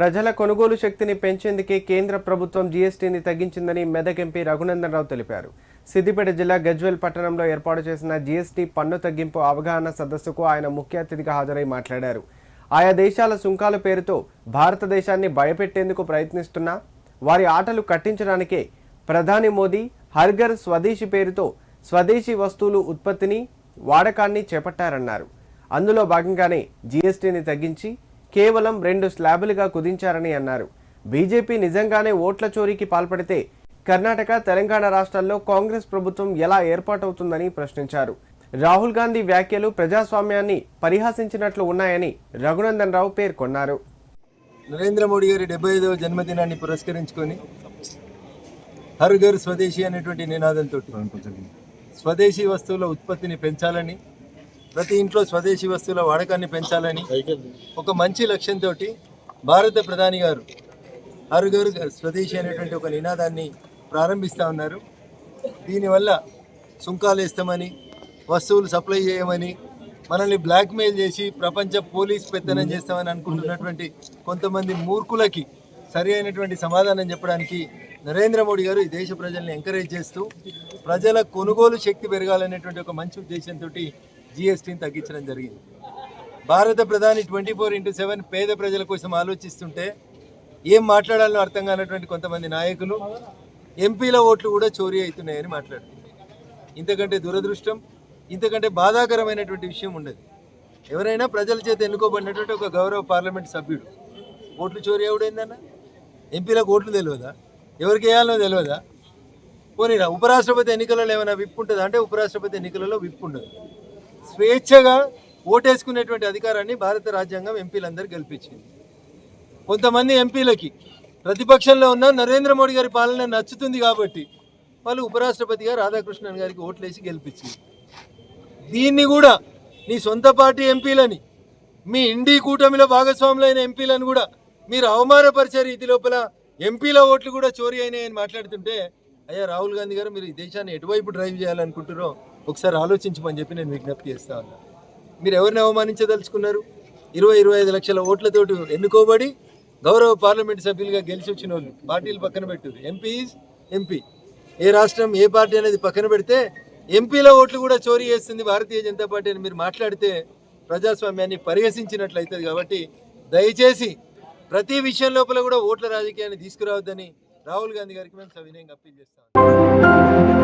ప్రజల కొనుగోలు శక్తిని పెంచేందుకే కేంద్ర ప్రభుత్వం జీఎస్టీని తగ్గించిందని మెదక్ ఎంపీ రఘునందన్ రావు తెలిపారు. సిద్దిపేట జిల్లా గజ్వెల్ పట్టణంలో ఏర్పాటు చేసిన జీఎస్టీ పన్ను తగ్గింపు అవగాహన సదస్సుకు ఆయన ముఖ్య అతిథిగా హాజరై మాట్లాడారు. ఆయా దేశాల సుంకాల పేరుతో భారతదేశాన్ని భయపెట్టేందుకు ప్రయత్నిస్తున్నా వారి ఆటలు కట్టించడానికే ప్రధాని మోదీ హర్ఘర్ స్వదేశీ పేరుతో స్వదేశీ వస్తువులు ఉత్పత్తిని వాడకాన్ని చేపట్టారన్నారు. అందులో భాగంగానే జీఎస్టీని తగ్గించి కేవలం రెండు స్లాబులుగా కుదించారని అన్నారు. బీజేపీ నిజంగానే ఓట్ల చోరీకి పాల్పడితే కర్ణాటక తెలంగాణ రాష్ట్రాల్లో కాంగ్రెస్ ప్రభుత్వం ఎలా ఏర్పాటవుతుందని ప్రశ్నించారు. రాహుల్ గాంధీ వ్యాఖ్యలు ప్రజాస్వామ్యాన్ని పరిహాసించినట్లు ఉన్నాయని రఘునందన్ రావు పేర్కొన్నారు. నరేంద్ర మోడీ గారి డెబ్బై ఐదవ జన్మదినాన్ని పురస్కరించుకొని హర్ ఘర్ స్వదేశీ అనేటువంటి నినాదంతో స్వదేశీ వస్తువుల ఉత్పత్తిని పెంచాలని ప్రతి ఇంట్లో స్వదేశీ వస్తువుల వాడకాన్ని పెంచాలని ఒక మంచి లక్ష్యంతో భారత ప్రధాని గారు హర్ ఘర్ స్వదేశీ అనేటువంటి ఒక నినాదాన్ని ప్రారంభిస్తూ ఉన్నారు. దీనివల్ల సుంకాలు వేస్తామని వస్తువులు సప్లై చేయమని మనల్ని బ్లాక్మెయిల్ చేసి ప్రపంచ పోలీస్ పెత్తనం చేస్తామని అనుకుంటున్నటువంటి కొంతమంది మూర్ఖులకి సరి అయినటువంటి సమాధానం చెప్పడానికి నరేంద్ర మోడీ గారు ఈ దేశ ప్రజల్ని ఎంకరేజ్ చేస్తూ ప్రజల కొనుగోలు శక్తి పెరగాలనేటువంటి ఒక మంచి ఉద్దేశంతో జిఎస్టీని తగ్గించడం జరిగింది. భారత ప్రధాని ట్వంటీ ఫోర్ ఇంటూ సెవెన్ పేద ప్రజల కోసం ఆలోచిస్తుంటే ఏం మాట్లాడాలో అర్థం కానటువంటి కొంతమంది నాయకులు ఎంపీల ఓట్లు కూడా చోరీ అవుతున్నాయని మాట్లాడు ఇంతకంటే దురదృష్టం ఇంతకంటే బాధాకరమైనటువంటి విషయం ఉండదు. ఎవరైనా ప్రజల చేత ఎన్నుకోబడినటువంటి ఒక గౌరవ పార్లమెంట్ సభ్యుడు ఓట్లు చోరీ ఎవడైందన్న ఎంపీలకు ఓట్లు తెలియదా ఎవరికి వేయాలో తెలియదా పోనీరా ఉపరాష్ట్రపతి ఎన్నికలలో ఏమైనా విప్పు ఉంటుందా? అంటే ఉపరాష్ట్రపతి ఎన్నికలలో విప్పు ఉండదు. స్వేచ్ఛగా ఓటేసుకునేటువంటి అధికారాన్ని భారత రాజ్యాంగం ఎంపీలందరూ గెలిపించింది. కొంతమంది ఎంపీలకి ప్రతిపక్షంలో ఉన్న నరేంద్ర మోడీ గారి పాలన నచ్చుతుంది కాబట్టి వాళ్ళు ఉపరాష్ట్రపతిగా రాధాకృష్ణన్ గారికి ఓట్లేసి గెలిపించింది. దీన్ని కూడా నీ సొంత పార్టీ ఎంపీలని మీ ఇండి కూటమిలో భాగస్వాములైన ఎంపీలను కూడా మీరు అవమానపరిచే రీతి లోపల ఎంపీల ఓట్లు కూడా చోరీ అయినాయని మాట్లాడుతుంటే అయ్యా రాహుల్ గాంధీ గారు మీరు ఈ దేశాన్ని ఎటువైపు డ్రైవ్ చేయాలనుకుంటున్నారో ఒకసారి ఆలోచించమని చెప్పి నేను విజ్ఞప్తి చేస్తా ఉన్నా. మీరు ఎవరిని అవమానించదలుచుకున్నారు? ఇరవై ఇరవై ఐదు లక్షల ఓట్లతోటి ఎన్నుకోబడి గౌరవ పార్లమెంట్ సభ్యులుగా గెలిచి వచ్చిన వాళ్ళు పార్టీలు పక్కన పెట్టారు ఎంపీస్ ఎంపీ. ఏ రాష్ట్రం ఏ పార్టీ అనేది పక్కన పెడితే ఎంపీల ఓట్లు కూడా చోరీ చేస్తుంది భారతీయ జనతా పార్టీ అని మీరు మాట్లాడితే ప్రజాస్వామ్యాన్ని పరిహసించినట్లయితుంది కాబట్టి దయచేసి ప్రతి విషయం లోపల కూడా ఓట్ల రాజకీయాన్ని తీసుకురావద్దని రాహుల్ గాంధీ గారికి మేము సవినయంగా అప్పీల్ చేస్తాం